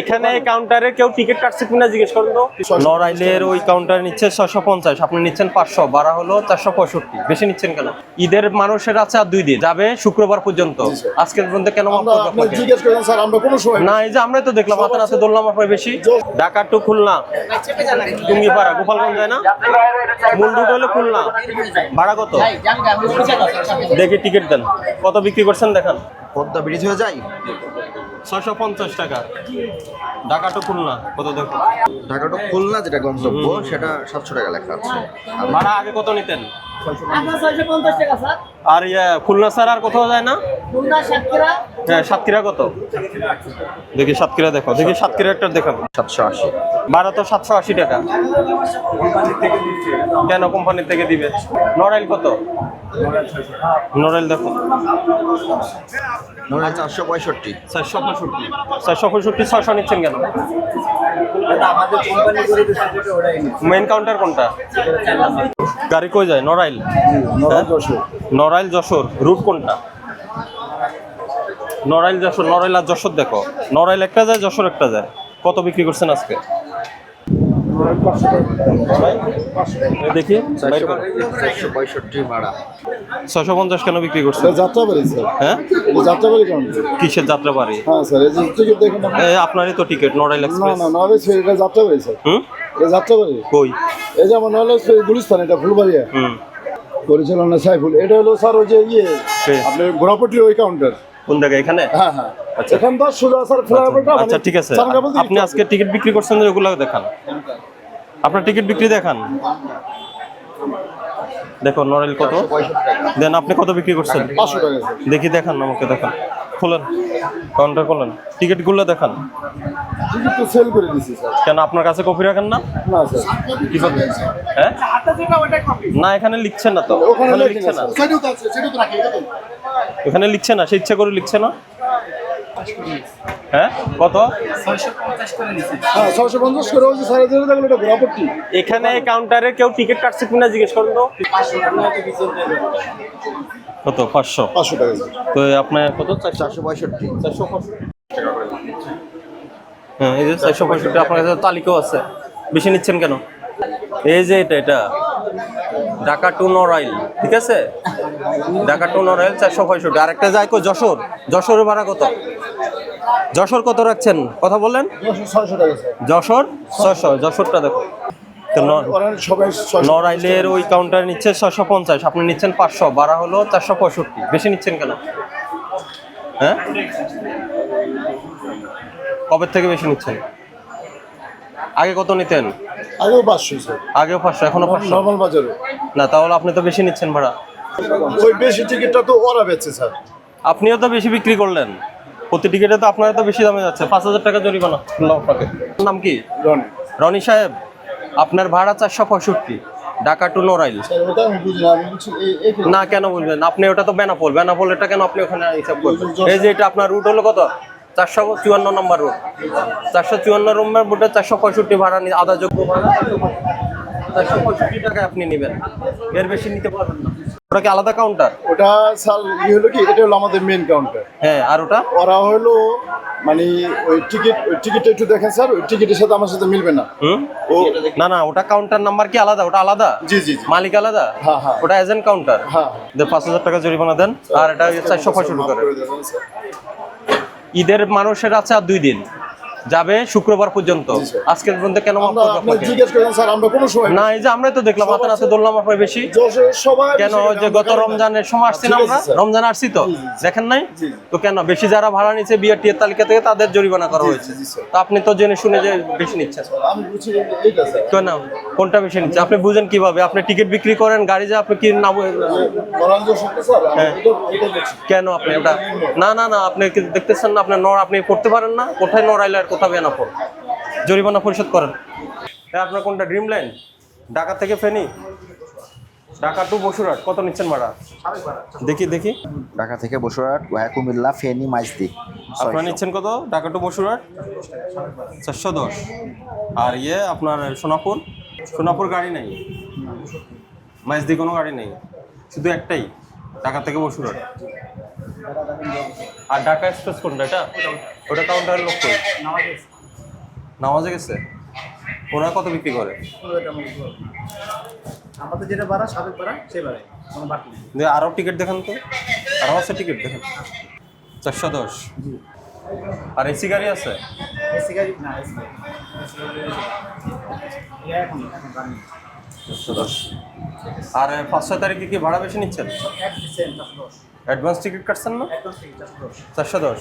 এখানে কাউন্টারে কেউ টিকিট কাটছে কিনা জিজ্ঞেস করুন তো। নড়াইলের ওই কাউন্টারে নিচ্ছে ছশো পঞ্চাশ আপনি নিচ্ছেন পাঁচশো বাড়া হলো চারশো পঁয়ষট্টি বেশি নিচ্ছেন কেন? ঈদের মানুষের আছে আর দুই দিন যাবে শুক্রবার পর্যন্ত। আজকের পর্যন্ত কেন আমরা করব আপনি আপনাকে? জিজ্ঞেস করেন স্যার আমরা কোনো সময় না এই যে আমরা তো দেখলাম হাতে হাতে ধরলাম আপনার বেশি। ঢাকা টু খুলনা। টুঙ্গিপাড়া গোপালগঞ্জ যায় না? মূল রুট হলো খুলনা। ভাড়া কত? দেখি টিকিট দেন। কত বিক্রি করছেন দেখান। পদ্মা ব্রিজ হয়ে যায়? ছয়শো পঞ্চাশ টাকা। ঢাকা টু খুলনা কত দেখো? ঢাকা টু খুলনা যেটা গন্তব্য সেটা সাতশো টাকা লেখা আছে। আর ভাড়া আগে কত নিতেন? আর ইয়ে খুলনা স্যার আর কোথাও যায় না? হ্যাঁ সাতক্ষীরা কত? দেখি সাতক্ষীরা দেখো দেখি সাতক্ষীরা একটা দেখাবো। সাতশো আশি। ভাড়া তো সাতশো আশি টাকা। কেন কোম্পানি থেকে দিবে? নড়াইল কত? নড়াইল দেখো। নয় চারশো পঁয়ষট্টি। চারশো পঁয়ষট্টি। চারশো পঁয়ষট্টি ছয়শো নিচ্ছেন কেন? মেইন কাউন্টার কোনটা? গাড়ি কই যায়? নড়াইল? নড়াইল যশোর। রুট কোনটা? নড়াইল যশোর নড়াইল আর যশোর দেখো। নড়াইল একটা যায় যশোর একটা যায়। কত বিক্রি করছেন আজকে? দেখি। পঞ্চাশ কেন বিক্রি যাত্রাবাড়ি স্যার। হ্যাঁ? যাত্রাবাড়ি কিসের হ্যাঁ স্যার এই। আপনারই তো টিকিট নড়াইল না এক্সপ্রেস। না নলেজ এটা যাত্রাবাড়ি স্যার। হুম? এটা যাত্রাবাড়ি। কই? এই যে আমার নলেজ গুলিস্তান এটা ফুলবাড়িয়া। হুম। পরিচালনা সাইফুল। এটা হলো স্যার ওই যে ইয়ে আপনার গোড়াপট্টির ওই কাউন্টার কোন জায়গায়? এখানে? হ্যাঁ হ্যাঁ। এখান তো সোজা স্যার ফ্লাইওভারটা আচ্ছা ঠিক আছে। আপনি আজকে টিকিট বিক্রি করছেন ওগুলো দেখান। আপনার টিকিট বিক্রি দেখান। দেখো নরেল কত? দেন আপনি কত বিক্রি করছেন? দেখি দেখান আমাকে দেখান। খোলেন কাউন্টার খোলেন। টিকিটগুলো দেখান। টিকিট তো সেল করে দিছি স্যার। কেন আপনার কাছে কপি রাখেন না? না স্যার। কীভাবে হ্যাঁ? না এখানে লিখছে না তো। ওখানে লিখছে না সেটাও আছে সেটাও রাখি এটা এখানে লিখছে না সে ইচ্ছা করে লিখছে না? হ্যাঁ? কত? হ্যাঁ পঞ্চাশ করে হচ্ছে সাড়ে তিন দেখল এটা গোড়াপট্টি এখানে কাউন্টারে কেউ টিকিট কাটছে কিনা জিজ্ঞেস করুন তো। কত? পাঁচশো। পাঁচশো টাকা তো আপনার কত? চারশো। চারশো পঁয়ষট্টি। চারশো হ্যাঁ এই যে চারশো পঁয়ষট্টি, আপনার কাছে তালিকাও আছে। বেশি নিচ্ছেন কেন? এই যে এটা এটা। ঢাকা টু নড়াইল ঠিক আছে? ঢাকা টু নড়াইল চারশো পঁয়ষট্টি। আরেকটা যায় কো যশোর। যশোরের ভাড়া কত? যশোর কত রাখছেন? কথা বললেন? ছয়শো যশোর ছয়শো, যশোরটা দেখো। তো ন- ওরা সবাই ওই কাউন্টার নিচ্ছে ছশো পঞ্চাশ, আপনি নিচ্ছেন পাঁচশো বাড়া হলো চারশো পঁয়ষট্টি। বেশি নিচ্ছেন কেন? হ্যাঁ? কবে থেকে বেশি নিচ্ছেন? আগে কত নিতেন? আগেও পাঁচশো স্যার আগেও পাঁচশো এখনও পাঁচশো? নর্মাল বাজারে। না তাহলে আপনি তো বেশি নিচ্ছেন ভাড়া। ওই বেশি টিকিটটা তো ওরা বেচছে স্যার। আপনিও তো বেশি বিক্রি করলেন। প্রতি টিকিটে তো আপনার তো বেশি দামে যাচ্ছে। পাঁচ হাজার টাকা জরিমানা আপনাকে নাম কি? রনি। রনি সাহেব আপনার ভাড়া চারশো পঁয়ষট্টি। ঢাকা টু নড়াইল। না কেন বলবেন? আপনি ওটা তো বেনাপোল। বেনাপোল এটা কেন আপনি ওখানে হিসাব করবেন? এই যে এটা আপনার রুট হলো কত? চারশো চুয়ান্ন নম্বর রুট চারশো চুয়ান্ন নম্বর রুটে চারশো পঁয়ষট্টি ভাড়া নি- আধা যোগ্য ভাড়া। চারশো পঁয়ষট্টি টাকায় আপনি নেবেন। এর বেশি নিতে পারবেন না। ওটা কি আলাদা কাউন্টার ওটা স্যার ই হলো কি? এটা হলো আমাদের মেন কাউন্টার হ্যাঁ আর ওটা? ওরা হলো মানে ওই টিকিট ওই টিকিটটা একটু দেখেন স্যার ওই টিকিটের সাথে আমার সাথে মিলবে না। ও না না ওটা কাউন্টার নাম্বার কি আলাদা? ওটা আলাদা? জি জি মালিক আলাদা? হ্যাঁ, হ্যাঁ। ওটা এজেন্ট কাউন্টার হ্যাঁ। পাঁচ হাজার টাকা জরিমানা দেন আর এটা চারশো পঁয়ষট্টি করে। ঈদের মানুষের আছে আর দুই দিন। যাবে শুক্রবার পর্যন্ত। আজকের পর্যন্ত কেন আমরা আমরা না এই যে আমরাই তো দেখলাম হাতে হাতে ধরলাম আপনার বেশি। কেন ওই যে গত রমজানের সময় আসছি না আমরা? রমজান আসছি তো। দেখেন নাই। তো কেন? বেশি যারা ভাড়া নিচ্ছে বিআর টিএর তালিকা থেকে তাদের জরিমানা করা হয়েছে। তো আপনি তো জেনে শুনে যে বেশি নিচ্ছেন। কেন কোনটা বেশি নিচ্ছে? আপনি বুঝেন কীভাবে? আপনি টিকিট বিক্রি করেন গাড়ি যে আপনি কি নাম হ্যাঁ। কেন আপনি ওটা না না না আপনি দেখতেছেন না? আপনার নড় আপনি করতে পারেন না? কোথায় নড়াইলে আর কোথাও বেনাপোল জরিমানা পরিশোধ করেন। হ্যাঁ আপনার কোনটা? ড্রিম লাইন ঢাকা থেকে ফেনি? ঢাকা টু বসুরহাট। কত নিচ্ছেন ভাড়া? দেখি দেখি। ঢাকা থেকে বসুরহাট ওয়া কুমিল্লা ফেনী মাইজদি। আপনারা নিচ্ছেন কত? ঢাকা টু বসুরহাট? চারশো দশ। আর ইয়ে আপনার সোনাপুর? সোনাপুর গাড়ি নেই। মাইজদি কোনো গাড়ি নেই। শুধু একটাই ঢাকা থেকে বসুরহাট। আর ঢাকা এক্সপ্রেস কোনটা এটা? ওটা কাউন্টারের লোক কই নামাজে গেছে? ওরা কত বিক্রি করে? আমাদের যেটা বাড়া সাবেক বাড়া সে বাড়ে কোনো বাড়তি নেই। আরও টিকিট দেখেন তো। আরও আছে টিকিট দেখেন। চারশো দশ। আর এসি গাড়ি আছে? এসি গাড়ি না এসি গাড়ি। চারশো দশ। আর পাঁচশো ছয় তারিখে কি ভাড়া বেশি নিচ্ছেন? অ্যাডভান্স টিকিট কাটছেন না? চারশো দশ।